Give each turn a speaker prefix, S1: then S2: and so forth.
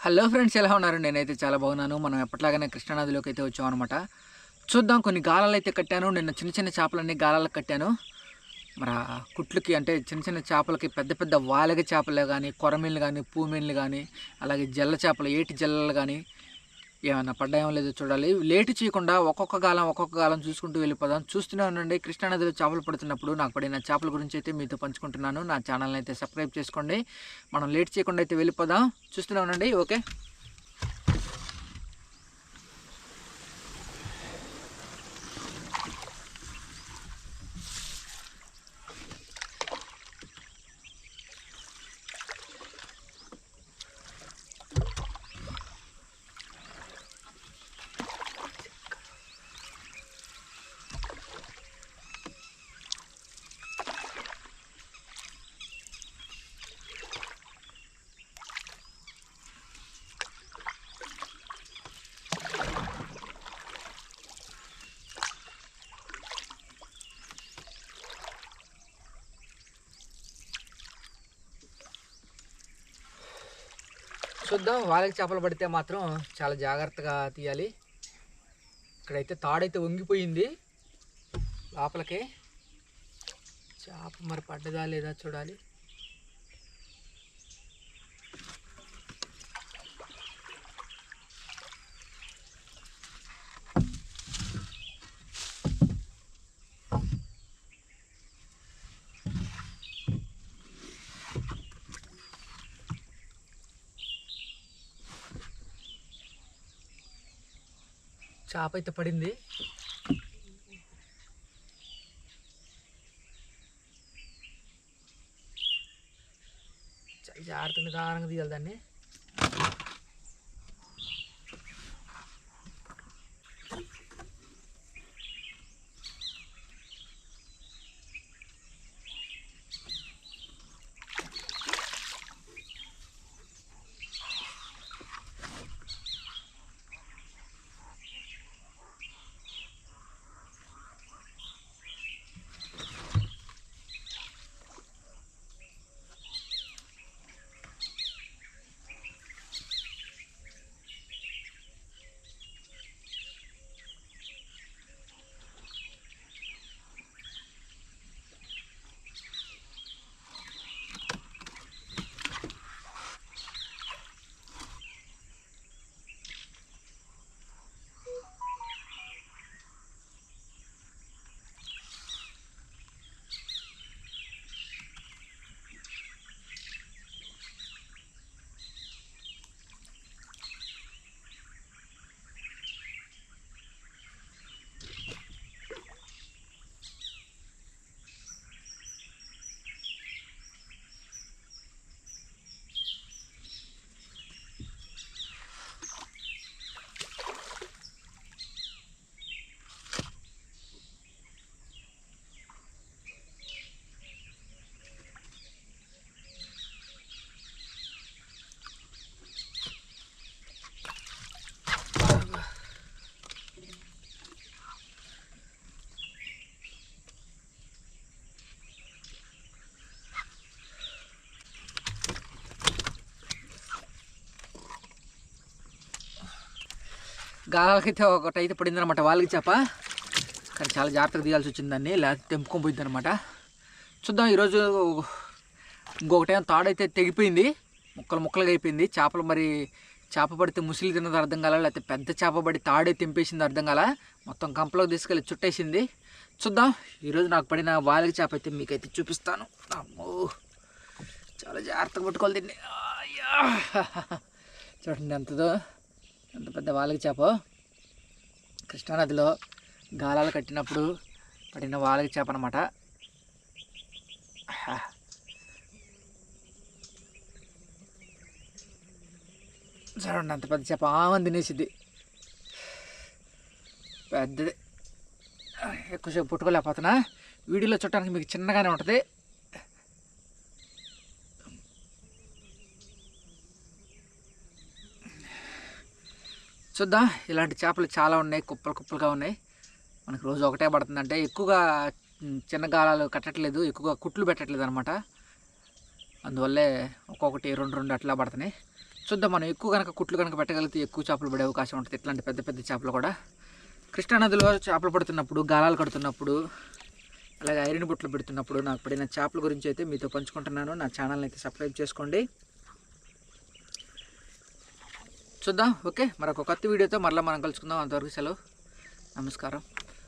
S1: Hello friends ఎలా ఉన్నారు? నేనైతే చాలా బాగున్నాను. మనం ఎప్పటిలాగానే కృష్ణానదిలోకి అయితే వచ్చాం అనమాట చూద్దాం కొన్ని గాలాలు అయితే కట్టాను. నిన్న చిన్న చిన్న చేపలన్నీ గాలాలకు కట్టాను. మరి కుట్లకి అంటే చిన్న చిన్న చేపలకి పెద్ద పెద్ద వాలగ చేపలు కానీ కొరమీన్లు కానీ పూమీన్లు కానీ అలాగే జల్ల చేపలు ఏటి జల్లలు కానీ ఏమైనా పడ్డాయో లేదో చూడాలి. లేటు చేయకుండా ఒక్కొక్క కాలం ఒక్కొక్క కాలం చూసుకుంటూ వెళ్ళిపోదాం. చూస్తూనే ఉండండి. కృష్ణానదిలో చేపలు పడుతున్నప్పుడు నాకు పడిన చేపల గురించి అయితే మీతో పంచుకుంటున్నాను. నా ఛానల్ని అయితే సబ్స్క్రైబ్ చేసుకోండి. మనం లేట్ చేయకుండా అయితే వెళ్ళిపోదాం. చూస్తూనే ఉండండి. ఓకే? చూద్దాం. వాళ్ళకి చేపలు పడితే మాత్రం చాలా జాగ్రత్తగా తీయాలి. ఇక్కడైతే తాడైతే వంగిపోయింది. లోపలికి చేప మరి పడ్డదా లేదా చూడాలి. చేప అయితే పడింది. జాగ్రత్త నిదానంగా తీయాలి దాన్ని. గాలకైతే ఒకటి అయితే పడిందనమాట వాళ్ళకి చేప. కానీ చాలా జాగ్రత్తగా తీయాల్సి వచ్చింది దాన్ని లేకపోతే తెంపుకొని పోయింది అనమాట చూద్దాం ఈరోజు ఇంకొకటేమో తాడైతే తెగిపోయింది ముక్కలు ముక్కలుగా అయిపోయింది. చేపలు మరి చేప పడితే ముసిలి తిన్నది అర్థం కాల లేకపోతే పెద్ద చేప పడి తాడే తెంపేసింది అర్థం కాల? మొత్తం కంపలోకి తీసుకెళ్ళి చుట్టేసింది. చూద్దాం ఈరోజు నాకు పడిన వాలికి చేప అయితే మీకైతే చూపిస్తాను. అమ్మో చాలా జాగ్రత్తగా పట్టుకోవాలి దీన్ని. అయ్యా. చూడండి ఎంతదో. ఎంత పెద్ద వాలకి చేప? కృష్ణానదిలో గాలాలు కట్టినప్పుడు పడిన వాళ్ళకి చేప అనమాట చూడండి అంత పెద్ద చేప ఆమని తినేసిద్ది. పెద్దది. ఎక్కువసేపు పుట్టుకోలేకపోతున్నా. వీడియోలో చూడటానికి మీకు చిన్నగానే ఉంటుంది. చూద్దాం. ఇలాంటి చేపలు చాలా ఉన్నాయి. కుప్పలు కుప్పలుగా ఉన్నాయి. మనకు రోజు ఒకటే పడుతుందంటే ఎక్కువగా చిన్న గాలాలు కట్టట్లేదు. ఎక్కువగా కుట్లు పెట్టట్లేదు అనమాట అందువల్లే ఒక్కొక్కటి రెండు రెండు అట్లా పడుతున్నాయి. చూద్దాం మనం ఎక్కువ కనుక కుట్లు కనుక పెట్టగలిగితే ఎక్కువ చేపలు పడే అవకాశం ఉంటుంది. ఇట్లాంటి పెద్ద పెద్ద చేపలు కూడా. కృష్ణానదిలో చేపలు పడుతున్నప్పుడు గాలాలు కడుతున్నప్పుడు అలాగే ఐరన్ బుట్టలు పెడుతున్నప్పుడు నాకు పడిన చేపల గురించి అయితే మీతో పంచుకుంటున్నాను. నా ఛానల్ని అయితే సబ్స్క్రైబ్ చేసుకోండి. చూద్దాం. ఓకే మరొక కొత్త వీడియోతో మరలా మనం కలుసుకుందాం. అంతవరకు సెలవు. నమస్కారం.